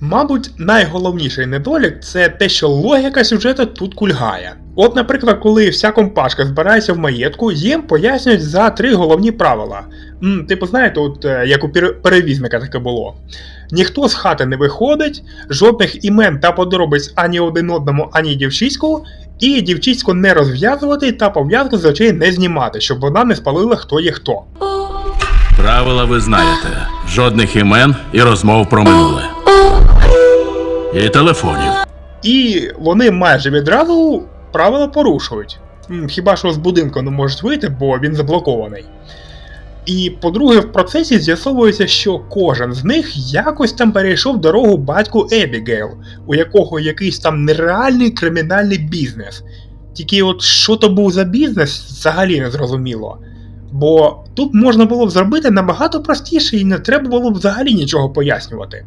Мабуть, найголовніший недолік це те, що логіка сюжету тут кульгає. От, наприклад, коли вся компашка збирається в маєтку, їм пояснюють за три головні правила. М, типу, знаєте, от е, як у пере- перевізника таке було. Ніхто з хати не виходить, жодних імен та подробиць ані один одному, ані дівчиську, і дівчиську не розв'язувати та пов'язку з очей не знімати, щоб вона не спалила хто є хто. Правила ви знаєте: жодних імен і розмов про минуле. І телефонів. І вони майже відразу правила порушують. Хіба що з будинку не можуть вийти, бо він заблокований. І по-друге, в процесі з'ясовується, що кожен з них якось там перейшов дорогу батьку Ебігейл, у якого якийсь там нереальний кримінальний бізнес. Тільки от що то був за бізнес, взагалі не зрозуміло. Бо тут можна було б зробити набагато простіше і не треба було б взагалі нічого пояснювати.